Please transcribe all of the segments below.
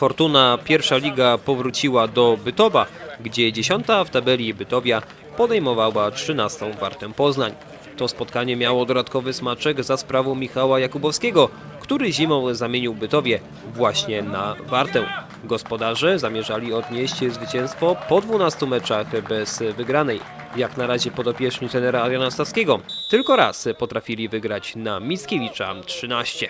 Fortuna pierwsza liga powróciła do Bytowa, gdzie dziesiąta w tabeli Bytowia podejmowała 13 Wartę Poznań. To spotkanie miało dodatkowy smaczek za sprawą Michała Jakubowskiego, który zimą zamienił Bytowie właśnie na Wartę. Gospodarze zamierzali odnieść zwycięstwo po 12 meczach bez wygranej. Jak na razie podopieczni trenera Adriana Stawskiego tylko raz potrafili wygrać na Mickiewicza 13.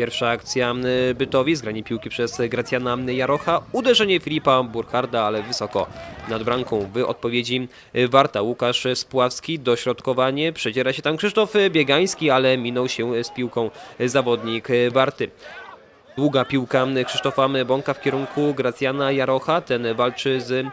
Pierwsza akcja y, Bytowi, zgranie piłki przez Gracjana Jarocha, uderzenie Filipa Burkharda, ale wysoko nad bramką. W odpowiedzi y, Warta Łukasz Spławski, dośrodkowanie, przedziera się tam Krzysztof Biegański, ale minął się z piłką zawodnik Warty. Długa piłka Krzysztofa Bąka w kierunku Gracjana Jarocha. Ten walczy z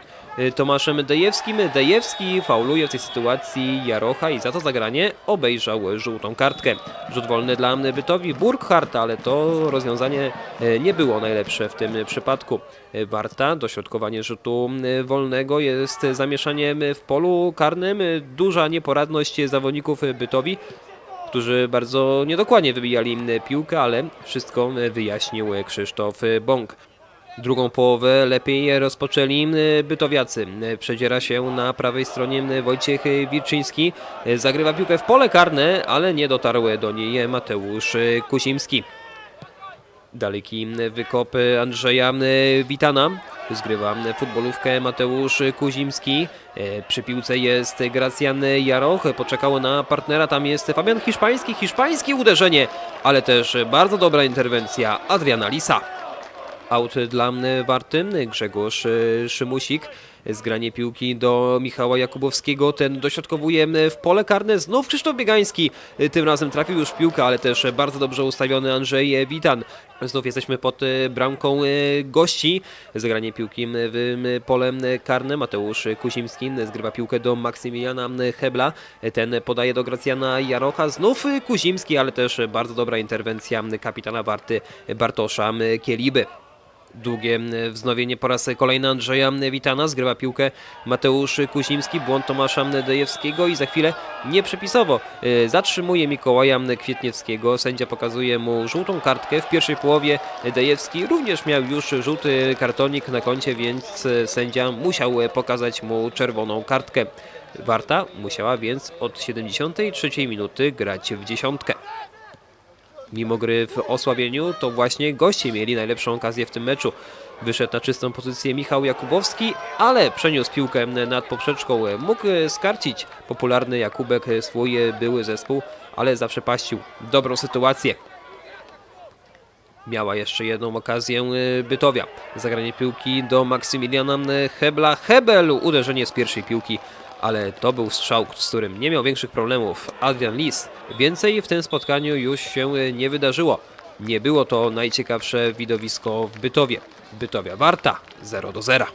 Tomaszem Dejewskim. Dejewski fauluje w tej sytuacji Jarocha i za to zagranie obejrzał żółtą kartkę. Rzut wolny dla Bytowi Burkhardt, ale to rozwiązanie y, nie było najlepsze w tym przypadku. Y, Warta, dośrodkowanie rzutu y, wolnego jest zamieszaniem w polu karnym. Y, Duża nieporadność zawodników Bytowi którzy bardzo niedokładnie wybijali piłkę, ale wszystko wyjaśnił Krzysztof Bąk. Drugą połowę lepiej rozpoczęli bytowiacy. Przedziera się na prawej stronie Wojciech Wirczyński. Zagrywa piłkę w pole karne, ale nie dotarł do niej Mateusz Kusimski. Daleki wykop Andrzeja Witana. Zgrywa futbolówkę Mateusz Kuzimski. E, Przy piłce jest Gracjan Jaroch. Poczekał na partnera. Tam jest Fabian Hiszpański. Hiszpańskie uderzenie, ale też bardzo dobra interwencja Adriana Lisa. Aut dla Warty, Grzegorz e, Szymusik. Zgranie piłki do Michała Jakubowskiego. Ten dośrodkowuje w pole karne. Znów Krzysztof Biegański. E, Tym razem trafił już piłkę, ale też bardzo dobrze ustawiony Andrzej Witan. Znów jesteśmy pod e, bramką gości. Zagranie piłki w pole karne. Mateusz Kuzimski zgrywa piłkę do Maksymiliana Hebla. Ten podaje do Gracjana Jarocha. Znów Kuzimski, ale też bardzo dobra interwencja kapitana Warty Bartosza Kieliby. Długie wznowienie po raz kolejny Andrzeja Witana, zgrywa piłkę Mateusz Kusimski, błąd Tomasza Dejewskiego i za chwilę nieprzepisowo e, zatrzymuje Mikołaja Kwietniewskiego. Sędzia pokazuje mu żółtą kartkę. W pierwszej połowie Dejewski również miał już żółty kartonik na koncie, więc sędzia musiał pokazać mu czerwoną kartkę. Warta musiała więc od 73 minuty grać w dziesiątkę. Mimo gry w osłabieniu, to właśnie goście mieli najlepszą okazję w tym meczu. Wyszedł na czystą pozycję Michał Jakubowski, ale przeniósł piłkę nad poprzeczką. Mógł skarcić popularny Jakubek swój były zespół, ale zaprzepaścił dobrą sytuację. Miała jeszcze jedną okazję Bytowia. Zagranie piłki do Maksymiliana Hebla. Hebel, uderzenie z pierwszej piłki, ale to był strzał, z którym nie miał większych problemów Adrian Lis. Więcej w tym spotkaniu już się nie wydarzyło. Nie było to najciekawsze widowisko w Bytowie. Bytowia Warta 0 do 0.